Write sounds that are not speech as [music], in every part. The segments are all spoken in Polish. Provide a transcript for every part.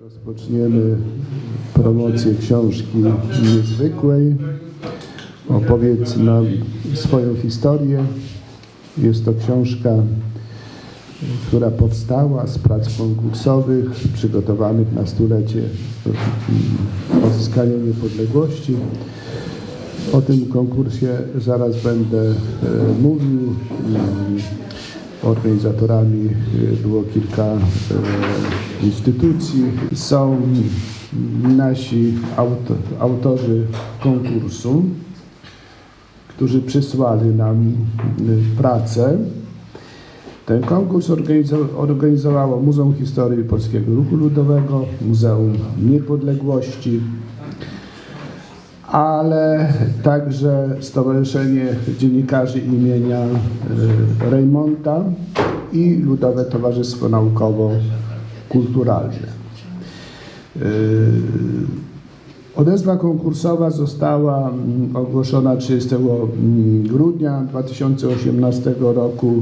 Rozpoczniemy promocję książki niezwykłej. Opowiedz nam swoją historię. Jest to książka, która powstała z prac konkursowych przygotowanych na stulecie odzyskania niepodległości. O tym konkursie zaraz będę e, mówił. Organizatorami e, było kilka e, instytucji. Są nasi auto, autorzy konkursu, którzy przysłali nam e, pracę. Ten konkurs organizo- organizowało Muzeum Historii Polskiego Ruchu Ludowego, Muzeum Niepodległości, ale także Stowarzyszenie Dziennikarzy imienia e, Reymonta i Ludowe Towarzystwo Naukowo-Kulturalne. E, Odezwa konkursowa została mm, ogłoszona 30 mm, grudnia 2018 roku e,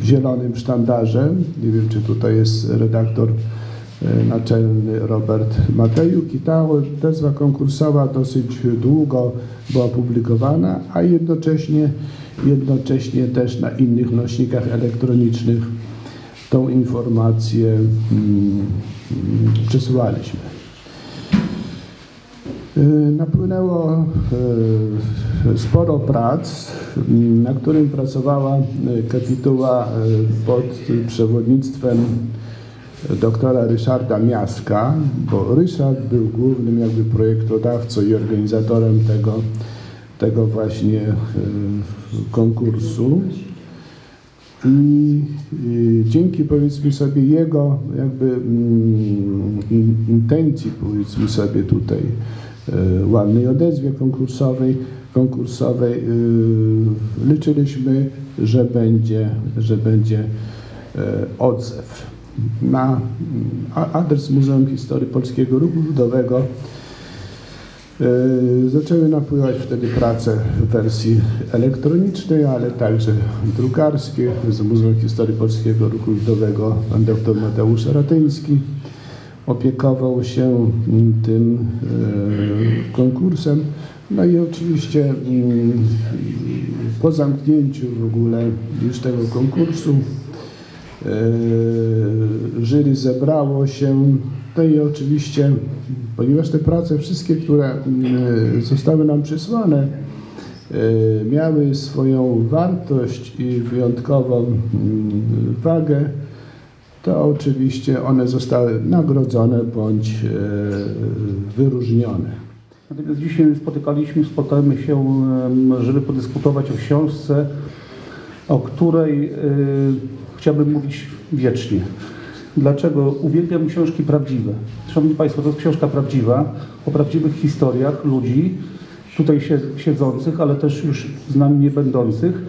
w zielonym sztandarze. Nie wiem, czy tutaj jest redaktor naczelny Robert Matejuk i ta odezwa konkursowa dosyć długo była publikowana, a jednocześnie, jednocześnie też na innych nośnikach elektronicznych tą informację mm, mm, przesyłaliśmy. Y, Napłynęło y, sporo prac, na którym pracowała y, kapituła y, pod przewodnictwem doktora Ryszarda Miaska, bo Ryszard był głównym jakby projektodawcą i organizatorem tego, tego właśnie y, konkursu. I dzięki powiedzmy sobie jego jakby mm, in, intencji powiedzmy sobie tutaj y, ładnej odezwie konkursowej, konkursowej y, liczyliśmy, że będzie, że będzie odzew. Na adres Muzeum Historii Polskiego Ruchu Ludowego E, Zaczęły napływać wtedy prace w wersji elektronicznej, ale także drukarskiej. Z Muzeum Historii Polskiego Ruchu Ludowego pan dr Mateusz Ratyński opiekował się tym e, konkursem. No i oczywiście mm, po zamknięciu w ogóle już tego konkursu jury zebrało się. No i oczywiście, ponieważ te prace, wszystkie, które mm, zostały nam przysłane, e, miały swoją wartość i wyjątkową wagę, to oczywiście one zostały nagrodzone bądź wyróżnione. Natomiast dzisiaj spotykaliśmy, spotkamy się, żeby podyskutować o książce, o której chciałbym mówić wiecznie. Dlaczego? Uwielbiam książki prawdziwe. Szanowni Państwo, to jest książka prawdziwa, o prawdziwych historiach ludzi, tutaj sie- siedzących, ale też już z nami nie będących,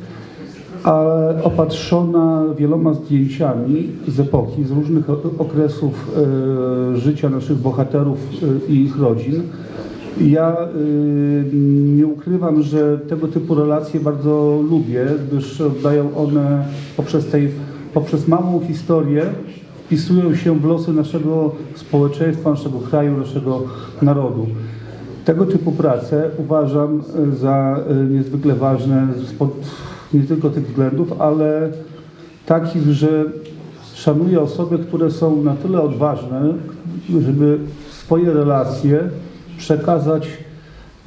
ale opatrzona wieloma zdjęciami z epoki, z różnych okresów e, życia naszych bohaterów e, i ich rodzin. Ja y, nie ukrywam, że tego typu relacje bardzo lubię, gdyż oddają one poprzez, tej, poprzez małą historię wpisują się w losy naszego społeczeństwa, naszego kraju, naszego narodu. Tego typu prace uważam y, za y, niezwykle ważne spod nie tylko tych względów, ale takich, że szanuję osoby, które są na tyle odważne, żeby swoje relacje przekazać,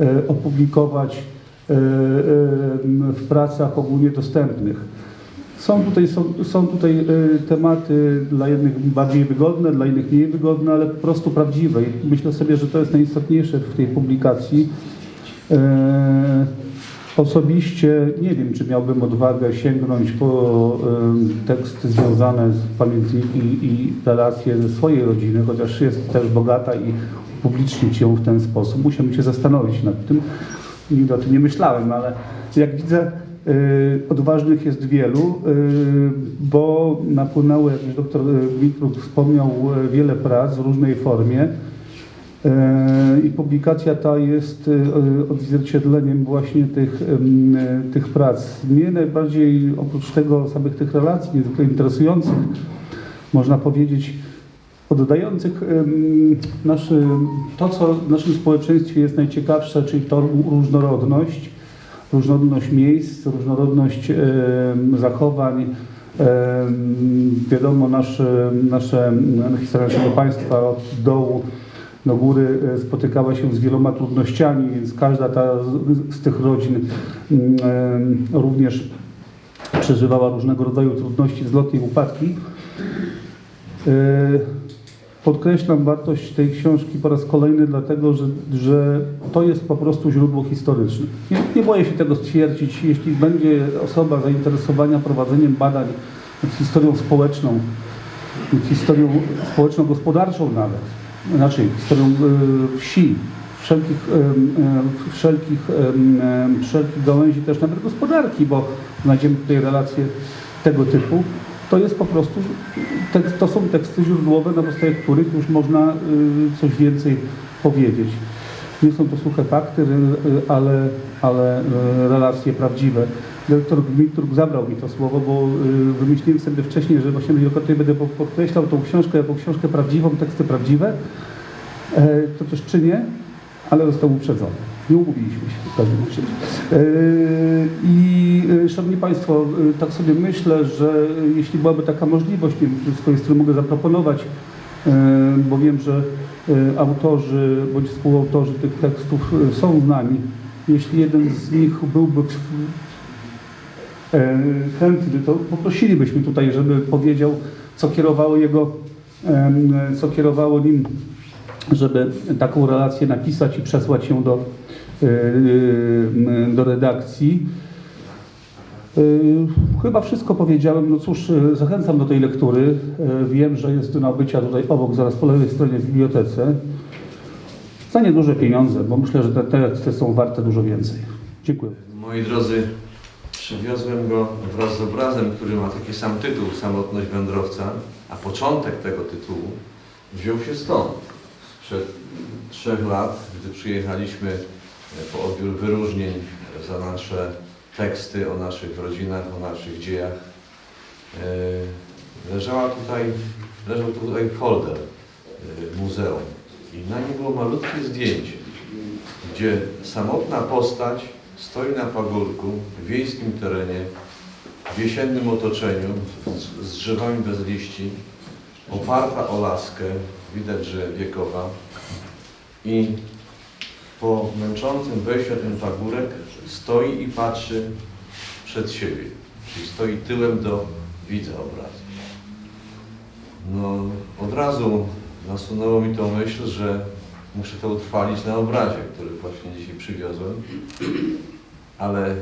e, opublikować e, e, w pracach ogólnie dostępnych. Są tutaj, są, są tutaj e, tematy dla jednych bardziej wygodne, dla innych mniej wygodne, ale po prostu prawdziwe. I myślę sobie, że to jest najistotniejsze w tej publikacji. E, Osobiście nie wiem, czy miałbym odwagę sięgnąć po em, teksty związane z pamiętniki i relacje ze swojej rodziny, chociaż jest też bogata i upublicznić ją w ten sposób. Musiałbym się zastanowić nad tym. Nigdy o tym nie myślałem, ale jak widzę, y, odważnych jest wielu, y, bo napłynęło, jak już doktor Witruk wspomniał, y, wiele prac w różnej formie. I publikacja ta jest odzwierciedleniem właśnie tych, tych prac. Mnie najbardziej, oprócz tego samych tych relacji niezwykle interesujących, można powiedzieć, oddających naszy, to, co w naszym społeczeństwie jest najciekawsze, czyli to różnorodność, różnorodność miejsc, różnorodność zachowań. Wiadomo, nasze, nasze, historia naszego państwa od dołu do góry e, spotykała się z wieloma trudnościami, więc każda ta z, z tych rodzin również przeżywała różnego rodzaju trudności, wzloty i upadki. E, Podkreślam wartość tej książki po raz kolejny, dlatego że, że to jest po prostu źródło historyczne. Nie, nie boję się tego stwierdzić. Jeśli będzie osoba zainteresowana prowadzeniem badań nad historią społeczną, nad historią społeczno-gospodarczą nawet, znaczy historią e, wsi, wszelkich, em, em, wszelkich, wszelkich gałęzi też nawet gospodarki, bo znajdziemy tutaj relacje tego typu, to jest po prostu, to są teksty źródłowe, na podstawie których już można y, coś więcej powiedzieć. Nie są to suche fakty, y, ale, ale y, relacje prawdziwe. Dyrektor Dmitruk zabrał mi to słowo, bo wymyśliłem sobie wcześniej, że właśnie wielokrotnie będę po- podkreślał tą książkę jako książkę prawdziwą, teksty prawdziwe. E, To też czynię, ale został uprzedzony. Nie umówiliśmy się w razie. E, I e, Szanowni Państwo, e, tak sobie myślę, że jeśli byłaby taka możliwość, nie wiem, czy z swojej strony mogę zaproponować, e, bo wiem, że e, autorzy bądź współautorzy tych tekstów e, są z nami. Jeśli jeden z nich byłby e, chętny, to poprosilibyśmy tutaj, żeby powiedział, co kierowało jego, co kierowało nim, żeby taką relację napisać i przesłać ją do, e, e, do redakcji. E, Chyba wszystko powiedziałem. No cóż, zachęcam do tej lektury. Wiem, że jest do nabycia tutaj obok, zaraz po lewej stronie w bibliotece. Za nieduże pieniądze, bo myślę, że te teksty są warte dużo więcej. Dziękuję. Moi drodzy, przywiozłem go wraz z obrazem, który ma taki sam tytuł, Samotność wędrowca, a początek tego tytułu wziął się stąd. Sprzed trzech lat, gdy przyjechaliśmy po odbiór wyróżnień za nasze teksty o naszych rodzinach, o naszych dziejach, e, leżała tutaj, leżał tutaj folder e, muzeum. I na nim było malutkie zdjęcie gdzie samotna postać stoi na pagórku w wiejskim terenie, w jesiennym otoczeniu, z, z drzewami bez liści, oparta o laskę, widać, że wiekowa i po męczącym wejściu ten pagórek stoi i patrzy przed siebie, czyli stoi tyłem do widza obrazu. No, od razu nasunęło mi tą myśl, że muszę to utrwalić na obrazie, który właśnie dzisiaj przywiozłem. Ale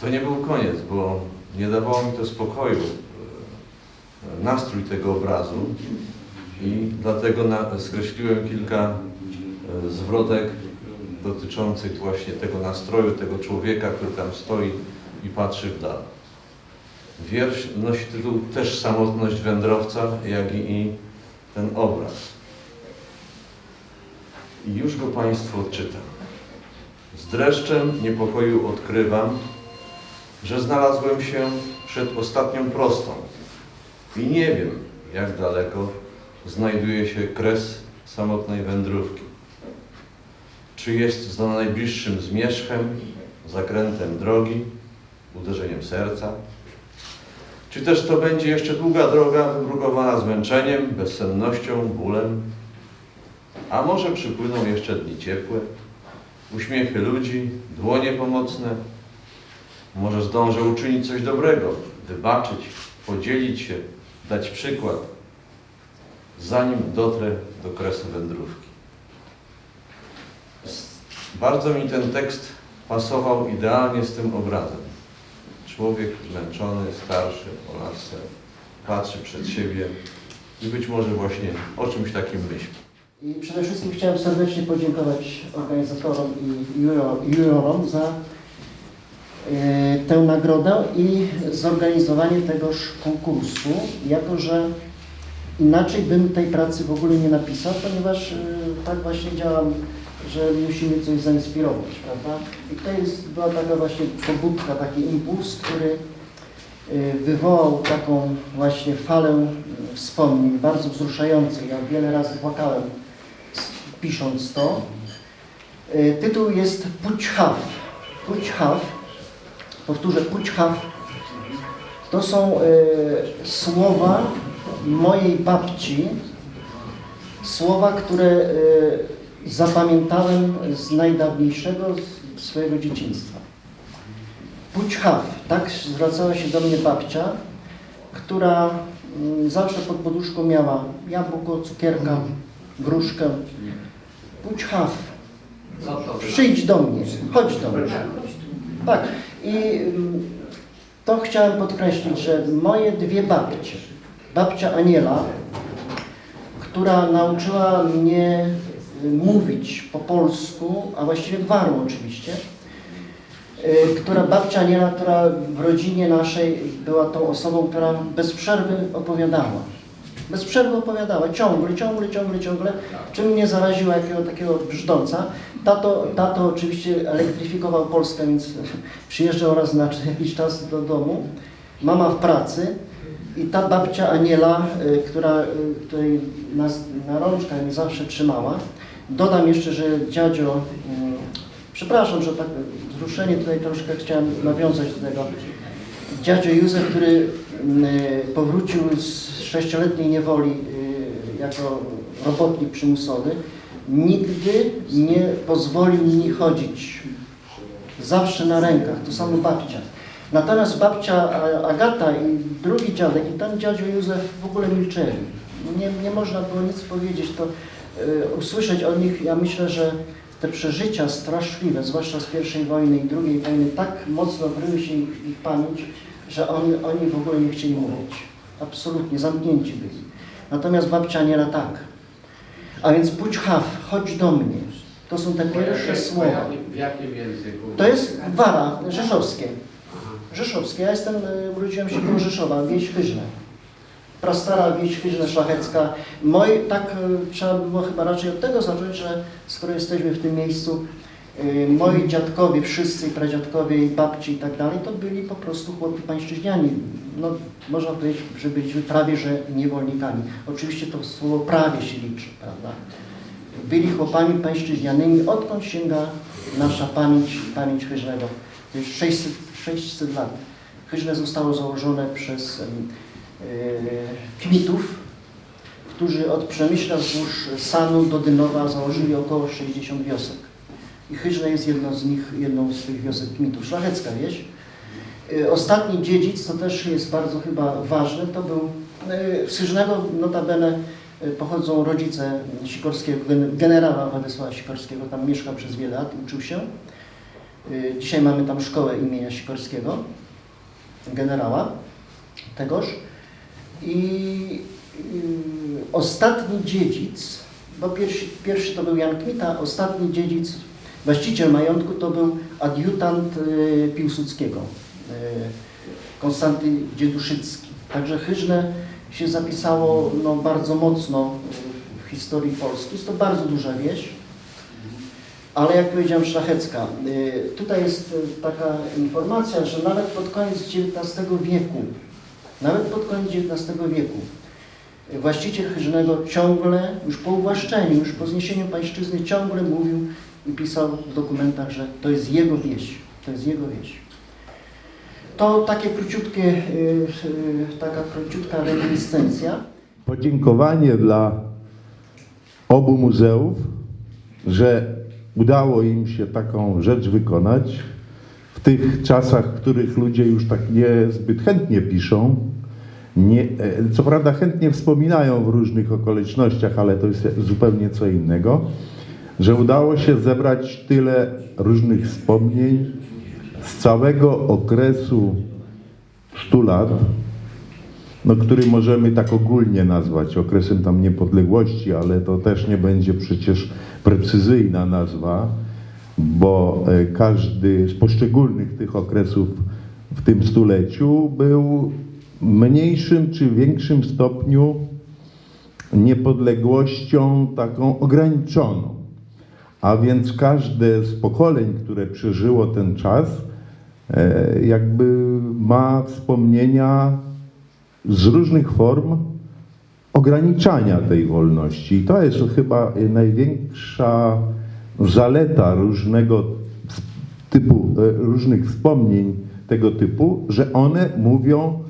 to nie był koniec, bo nie dawało mi to spokoju, e, nastrój tego obrazu i dlatego skreśliłem kilka e, zwrotek dotyczących właśnie tego nastroju, tego człowieka, który tam stoi i patrzy w dal. Wiersz nosi tytuł też Samotność wędrowca, jak i, ten obraz. I już go Państwu odczytam. Z dreszczem niepokoju odkrywam, że znalazłem się przed ostatnią prostą i nie wiem, jak daleko znajduje się kres samotnej wędrówki. Czy jest za najbliższym zmierzchem, zakrętem drogi, uderzeniem serca? Czy też to będzie jeszcze długa droga wybrukowana zmęczeniem, bezsennością, bólem? A może przypłyną jeszcze dni ciepłe, uśmiechy ludzi, dłonie pomocne? Może zdążę uczynić coś dobrego, wybaczyć, podzielić się, dać przykład, zanim dotrę do kresu wędrówki. Bardzo mi ten tekst pasował idealnie z tym obrazem. Człowiek zmęczony, starszy, o lasce, patrzy przed siebie i być może właśnie o czymś takim myśli. I przede wszystkim chciałem serdecznie podziękować organizatorom i juro- jurorom za e, tę nagrodę i zorganizowanie tegoż konkursu, jako że inaczej bym tej pracy w ogóle nie napisał, ponieważ e, tak właśnie działam, że musimy coś zainspirować, prawda? I to jest, była taka właśnie pobudka, taki impuls, który y, wywołał taką właśnie falę wspomnień, bardzo wzruszających. Ja wiele razy płakałem pisząc to. Y, Tytuł jest Pućhaw. Pućhaw, powtórzę, Pućhaw, to są y, słowa mojej babci, słowa, które zapamiętałem z najdawniejszego swojego dzieciństwa. Pućhaw, tak zwracała się do mnie babcia, która mm, zawsze pod poduszką miała jabłko, cukierka, gruszkę. Pućhaw, przyjdź do mnie, chodź do mnie. Tak, i mm, to chciałem podkreślić, że moje dwie babcie, babcia Aniela, która nauczyła mnie mówić po polsku, a właściwie gwarą oczywiście, y, która babcia Aniela, która w rodzinie naszej była tą osobą, która bez przerwy opowiadała. Bez przerwy opowiadała, ciągle, ciągle, ciągle, ciągle, czym mnie zaraziła jakiego takiego brzdąca. Tato, tato oczywiście elektryfikował Polskę, więc [laughs] przyjeżdżał raz na jakiś czas do domu. Mama w pracy i ta babcia Aniela, y, która, y, której nas na rączkach zawsze trzymała. Dodam jeszcze, że dziadzio, mm, przepraszam, że tak wzruszenie tutaj troszkę chciałem nawiązać do tego. Dziadzio Józef, który y, powrócił z sześcioletniej niewoli y, jako robotnik przymusowy, nigdy nie pozwolił mi chodzić. Zawsze na rękach, to samo babcia. Natomiast babcia Agata i drugi dziadek i ten dziadzio Józef w ogóle milczeli. Nie, nie można było nic powiedzieć, to usłyszeć od nich, ja myślę, że te przeżycia straszliwe, zwłaszcza z pierwszej wojny i drugiej wojny, tak mocno wryły się ich, ich pamięć, że oni, oni w ogóle nie chcieli mówić. Absolutnie, zamknięci byli. Natomiast babcia Aniela tak. A więc Pućhaw, chodź do mnie. To są te pierwsze słowa. W jakim języku? To jest Wara, rzeszowskie. Rzeszowskie. Ja jestem, y, urodziłem się koło Rzeszowa, wieś Chyżne. Prastara wieś Chyżne, szlachecka. Moi, tak y, trzeba by było chyba raczej od tego zacząć, że skoro jesteśmy w tym miejscu, y, moi dziadkowie, wszyscy, pradziadkowie, i babci i tak dalej, to byli po prostu chłopi pańszczyźniani. No, można powiedzieć, że byliśmy prawie, że niewolnikami. Oczywiście to słowo prawie się liczy, prawda? byli chłopami pańszczyźnianymi, odkąd sięga nasza pamięć, pamięć Chyżnego. To jest 600, 600 lat. Chyżne zostało założone przez e, Kmitów, którzy od Przemyśla wzdłuż Sanu do Dynowa założyli około 60 wiosek. I Chyżne jest jedną z nich, jedną z tych wiosek Kmitów. Szlachecka wieś. E, Ostatni dziedzic, co też jest bardzo chyba ważne, to był e, z Chyżnego notabene e, pochodzą rodzice Sikorskiego, gen- generała Władysława Sikorskiego, tam mieszkał przez wiele lat, uczył się. E, Dzisiaj mamy tam szkołę imienia Sikorskiego, generała tegoż. I y, ostatni dziedzic, bo pierwszy, pierwszy to był Jan Kmita, ostatni dziedzic, właściciel majątku to był adiutant y, Piłsudskiego, y, Konstanty Dzieduszycki. Także Chyżne się zapisało no, bardzo mocno w historii Polski. Jest to bardzo duża wieś, ale jak powiedziałem szlachecka. Tutaj jest taka informacja, że nawet pod koniec XIX wieku, nawet pod koniec XIX wieku, właściciel Chyżnego ciągle, już po uwłaszczeniu, już po zniesieniu pańszczyzny, ciągle mówił i pisał w dokumentach, że to jest jego wieś, to jest jego wieś. To takie króciutkie, y, y, taka króciutka reminiscencja. podziękowanie dla obu muzeów, że udało im się taką rzecz wykonać w tych czasach, w których ludzie już tak niezbyt chętnie piszą. Nie, e, co prawda chętnie wspominają w różnych okolicznościach, ale to jest zupełnie co innego, że udało się zebrać tyle różnych wspomnień z całego okresu 100 lat, no, który możemy tak ogólnie nazwać okresem tam niepodległości, ale to też nie będzie przecież precyzyjna nazwa, bo e, każdy z poszczególnych tych okresów w tym stuleciu był mniejszym czy większym stopniu niepodległością taką ograniczoną. A więc każde z pokoleń, które przeżyło ten czas, e, jakby ma wspomnienia z różnych form ograniczania tej wolności. I to jest chyba największa zaleta różnego typu, e, różnych wspomnień tego typu, że one mówią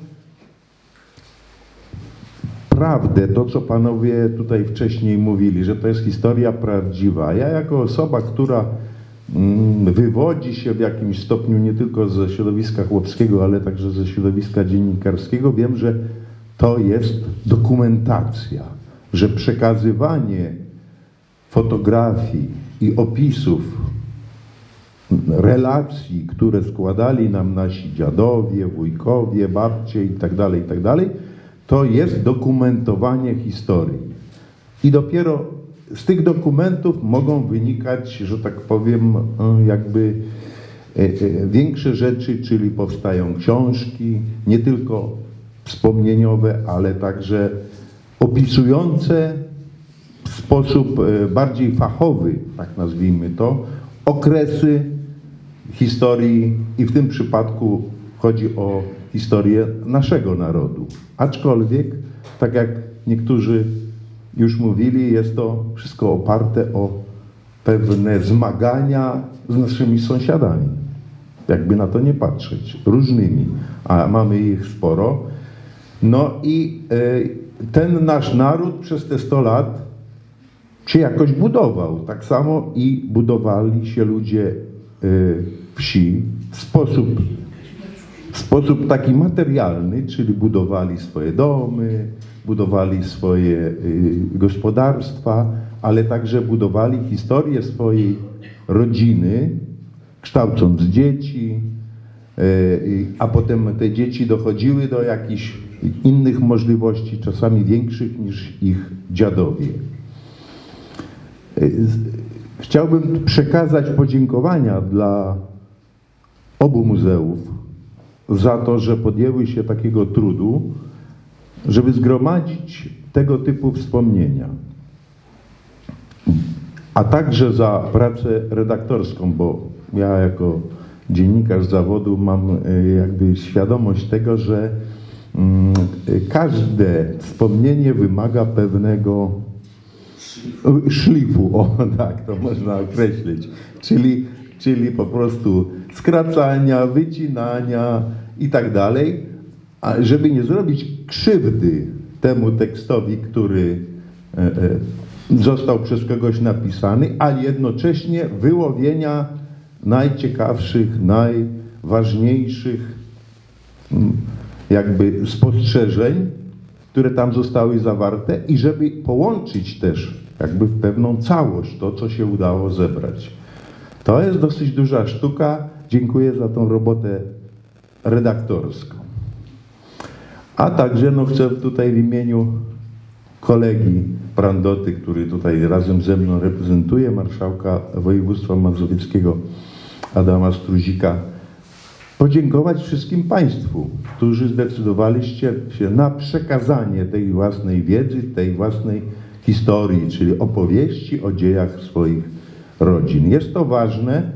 prawdę, to co panowie tutaj wcześniej mówili, że to jest historia prawdziwa. Ja jako osoba, która mm, wywodzi się w jakimś stopniu nie tylko ze środowiska chłopskiego, ale także ze środowiska dziennikarskiego, wiem, że to jest dokumentacja, że przekazywanie fotografii i opisów relacji, które składali nam nasi dziadowie, wujkowie, babcie i tak to jest dokumentowanie historii. I dopiero z tych dokumentów mogą wynikać, że tak powiem, e, jakby e, e, większe rzeczy, czyli powstają książki, nie tylko wspomnieniowe, ale także opisujące w sposób bardziej fachowy, tak nazwijmy to, okresy historii i w tym przypadku chodzi o historię naszego narodu. Aczkolwiek, tak jak niektórzy już mówili, jest to wszystko oparte o pewne zmagania z naszymi sąsiadami. Jakby na to nie patrzeć, różnymi, a mamy ich sporo. No i e, ten nasz naród przez te 100 lat się jakoś budował. Tak samo i budowali się ludzie y, wsi w sposób, w sposób taki materialny, czyli budowali swoje domy, budowali swoje y, gospodarstwa, ale także budowali historię swojej rodziny, kształcąc dzieci, y, a potem te dzieci dochodziły do jakichś innych możliwości, czasami większych niż ich dziadowie. Chciałbym przekazać podziękowania dla obu muzeów za to, że podjęły się takiego trudu, żeby zgromadzić tego typu wspomnienia. A także za pracę redaktorską, bo ja jako dziennikarz zawodu mam e, jakby świadomość tego, że mm, każde wspomnienie wymaga pewnego szlifu, [laughs] o tak to można określić, czyli, czyli po prostu skracania, wycinania i tak dalej, a żeby nie zrobić krzywdy temu tekstowi, który e, e, został przez kogoś napisany, a jednocześnie wyłowienia najciekawszych, najważniejszych mm, jakby spostrzeżeń, które tam zostały zawarte i żeby połączyć też jakby w pewną całość to, co się udało zebrać. To jest dosyć duża sztuka. Dziękuję za tą robotę redaktorską. A także no, chcę tutaj w imieniu kolegi Prandoty, który tutaj razem ze mną reprezentuje, marszałka województwa mazowieckiego Adama Struzika, podziękować wszystkim Państwu, którzy zdecydowaliście się na przekazanie tej własnej wiedzy, tej własnej historii, czyli opowieści o dziejach swoich rodzin. Jest to ważne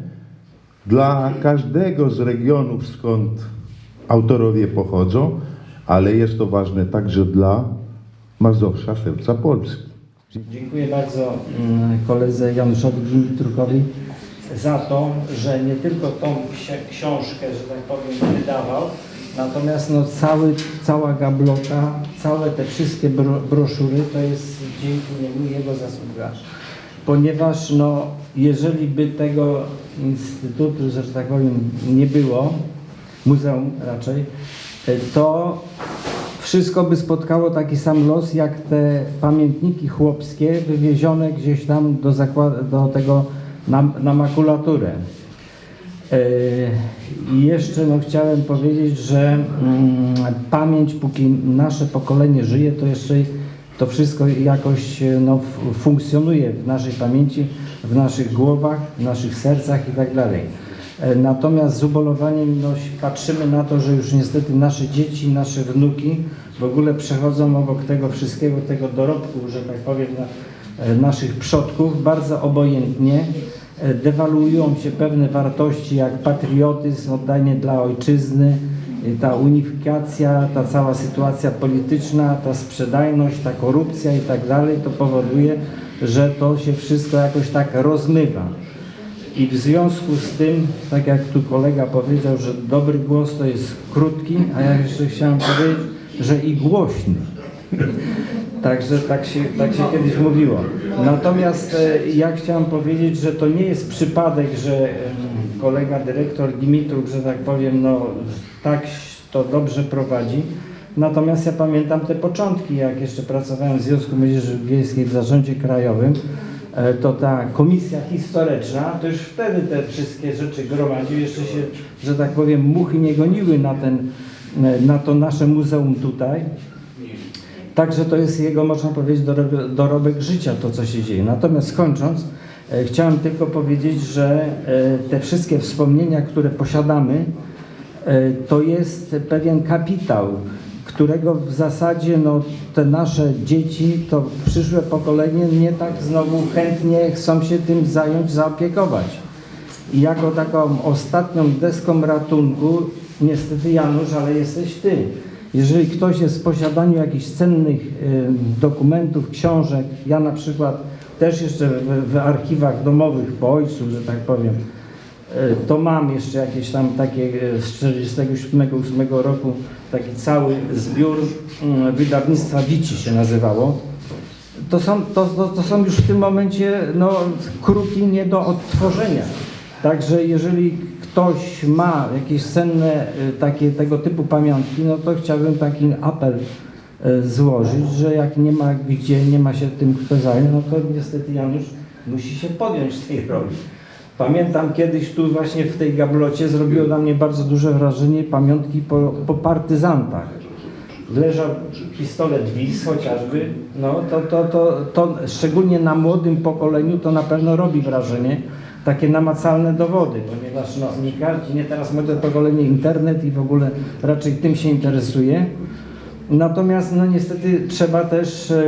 dla każdego z regionów, skąd autorowie pochodzą, ale jest to ważne także dla Mazowsza Serca Polski. Dziękuję bardzo mm, koledze Januszowi Dimitrukowi za to, że nie tylko tą ksi- książkę, że tak powiem, wydawał, natomiast no, cały, cała gablota, całe te wszystkie bro, broszury to jest dzięki niemu jego zasługa. Ponieważ no, jeżeli by tego instytutu, że tak powiem, nie było, muzeum raczej, to wszystko by spotkało taki sam los, jak te pamiętniki chłopskie wywiezione gdzieś tam do, do tego na, na makulaturę. E, I jeszcze no, chciałem powiedzieć, że mm, pamięć, póki nasze pokolenie żyje, to jeszcze to wszystko jakoś e, no, funkcjonuje w naszej pamięci, w naszych głowach, w naszych sercach i tak dalej. E, Natomiast z ubolowaniem no, patrzymy na to, że już niestety nasze dzieci, nasze wnuki w ogóle przechodzą obok tego wszystkiego, tego dorobku, że tak powiem, na, e, naszych przodków bardzo obojętnie e, dewaluują się pewne wartości jak patriotyzm, oddanie dla ojczyzny, ta unifikacja, ta cała sytuacja polityczna, ta sprzedajność, ta korupcja i tak dalej, to powoduje, że to się wszystko jakoś tak rozmywa. I w związku z tym, tak jak tu kolega powiedział, że dobry głos to jest krótki, a ja jeszcze chciałem powiedzieć, że i głośny. Także tak się, tak się kiedyś mówiło. Natomiast e, ja chciałem powiedzieć, że to nie jest przypadek, że em, kolega dyrektor Dimitruk, że tak powiem, no tak to dobrze prowadzi. Natomiast ja pamiętam te początki, jak jeszcze pracowałem w Związku Młodzieży Wiejskiej w Zarządzie Krajowym, e, to ta komisja historyczna, to już wtedy te wszystkie rzeczy gromadził, jeszcze się, że tak powiem, muchy nie goniły na, ten, e, na to nasze muzeum tutaj. Także to jest jego, można powiedzieć, dorobek, dorobek życia, to co się dzieje. Natomiast kończąc, e, chciałem tylko powiedzieć, że te wszystkie wspomnienia, które posiadamy, to jest pewien kapitał, którego w zasadzie no, te nasze dzieci, to przyszłe pokolenie nie tak znowu chętnie chcą się tym zająć, zaopiekować. I jako taką ostatnią deską ratunku, niestety Janusz, ale jesteś Ty. Jeżeli ktoś jest w posiadaniu jakichś cennych y, dokumentów, książek, ja na przykład też jeszcze w, w archiwach domowych po ojcu, że tak powiem, y, to mam jeszcze jakieś tam takie y, z 47-8 roku, taki cały zbiór y, wydawnictwa Wici się nazywało. To są, to, to, to są już w tym momencie no, kruki nie do odtworzenia. Także jeżeli ktoś ma jakieś cenne y, takie tego typu pamiątki, no to chciałbym taki apel y, złożyć, że jak nie ma gdzie, nie ma się tym kto zająć, no to niestety Janusz musi się podjąć tej roli. Pamiętam kiedyś tu właśnie w tej gablocie zrobiło na mnie bardzo duże wrażenie pamiątki po, po partyzantach. Leżał pistolet WIS chociażby, no to, to, to, to szczególnie na młodym pokoleniu to na pewno robi wrażenie takie namacalne dowody, ponieważ no, nie nie teraz młode pokolenie internet i w ogóle raczej tym się interesuje. Natomiast no niestety trzeba też, e,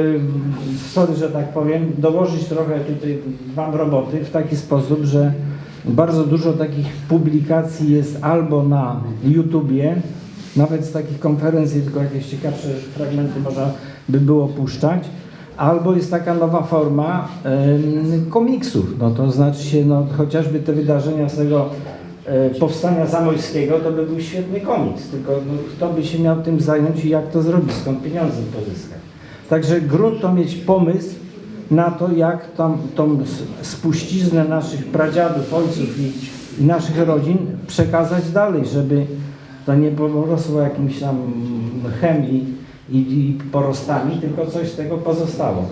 sorry, że tak powiem, dołożyć trochę tutaj wam roboty w taki sposób, że bardzo dużo takich publikacji jest albo na YouTubie, nawet z takich konferencji, tylko jakieś ciekawsze fragmenty można by było puszczać, albo jest taka nowa forma komiksów, no to znaczy się, no chociażby te wydarzenia z tego powstania zamojskiego, to by był świetny komiks, tylko no, kto by się miał tym zająć i jak to zrobić, skąd pieniądze pozyskać. Także grunt to mieć pomysł na to, jak tam, tą spuściznę naszych pradziadów, ojców i, i naszych rodzin przekazać dalej, żeby to nie porosło jakimś tam chem i, i, i porostami, tylko coś z tego pozostało.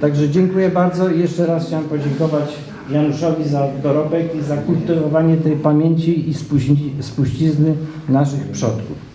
Także dziękuję bardzo i jeszcze raz chciałem podziękować Januszowi za dorobek i za kultywowanie tej pamięci i spuści- spuścizny naszych przodków.